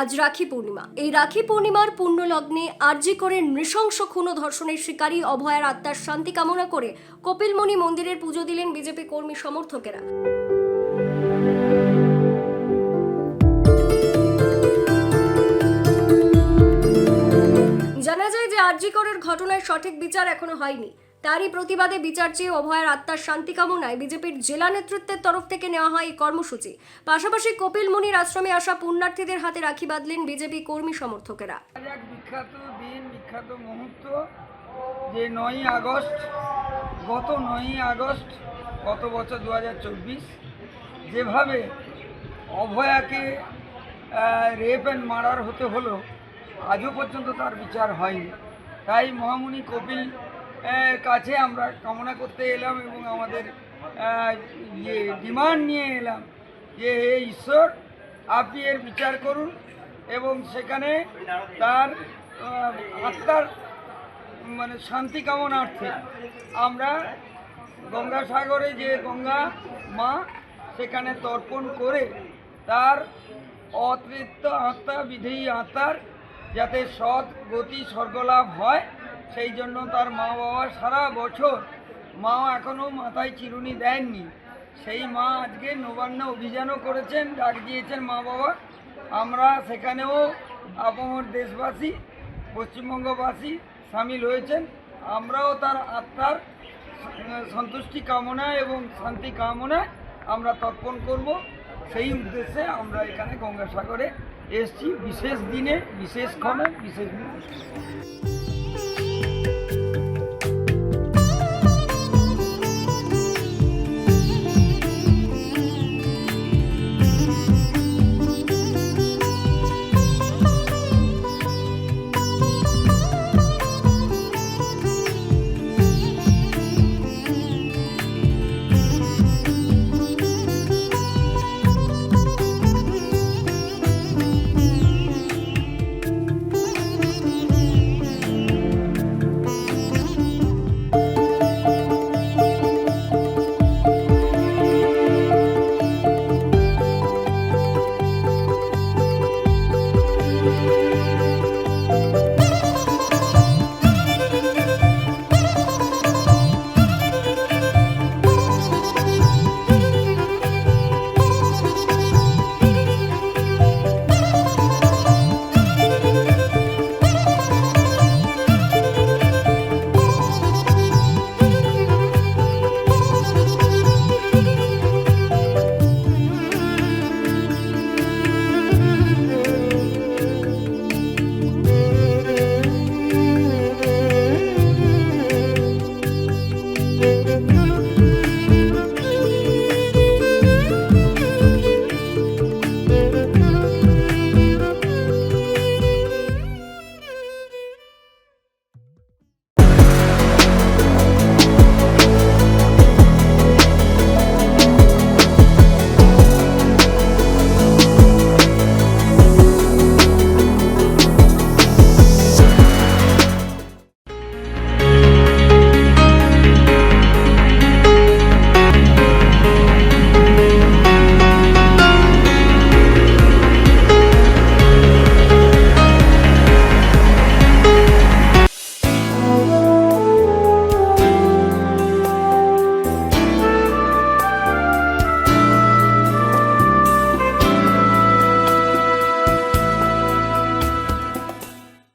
আজ রাখি পূর্ণিমা। এই রাখি পূর্ণিমার পুণ্য লগ্নে আরজি করে নৃশংস খুন ধর্ষণের শিকারী অভয়ার আত্মার শান্তি কামনা করে কপিলমণি মন্দিরের পুজো দিলেন বিজেপি কর্মী সমর্থকেরা। জানা যায় যে আরজি করের ঘটনার সঠিক বিচার এখনও হয়নি। তারই প্রতিবাদে বিচার চেয়ে অভয়ার আত্মার শান্তি কামনায় বিজেপির জেলা নেতৃত্বের তরফ থেকে নেওয়া হয় এই কর্মসূচি। পাশাপাশি কপিল মুনির আশ্রমে আসা পুণ্যার্থীদের হাতে রাখি বাঁধলেন বিজেপি কর্মী সমর্থকেরা। এক বিখ্যাত দিন, বিখ্যাত মুহূর্ত, যে নয়ই আগস্ট, গত নয়ই আগস্ট, গত বছর দু হাজার চব্বিশ, যেভাবে অভয়াকে রেপ অ্যান্ড মার্ডার হতে হলো, আজও পর্যন্ত তার বিচার হয়নি। তাই মহামুনি কপিল কাছে আমরা কামনা করতে এলাম এবং আমাদের ইয়ে ডিমান্ড নিয়ে এলাম যে হে ঈশ্বর, আপনি এর বিচার করুন এবং সেখানে তার আত্মার মানে শান্তি কামনার্থে আমরা গঙ্গাসাগরে যে গঙ্গা মা সেখানে তর্পণ করে তার অতৃপ্ত আত্মা, বিধেয়ী আত্মার যাতে সৎ গতি স্বর্গলাভ হয় সেই জন্য তার মা বাবা সারা বছর মা এখনও মাথায় চিরুনি দেননি। সেই মা আজকে নবান্ন অভিযানও করেছেন, ডাক দিয়েছেন মা বাবা। আমরা সেখানেও আপামর দেশবাসী, পশ্চিমবঙ্গবাসী সামিল হয়েছেন। আমরাও তার আত্মার সন্তুষ্টি কামনা এবং শান্তি কামনায় আমরা তর্পণ করব। সেই উদ্দেশ্যে আমরা এখানে গঙ্গাসাগরে এসছি। বিশেষ দিনে, বিশেষ ক্ষণে, বিশেষ দিনে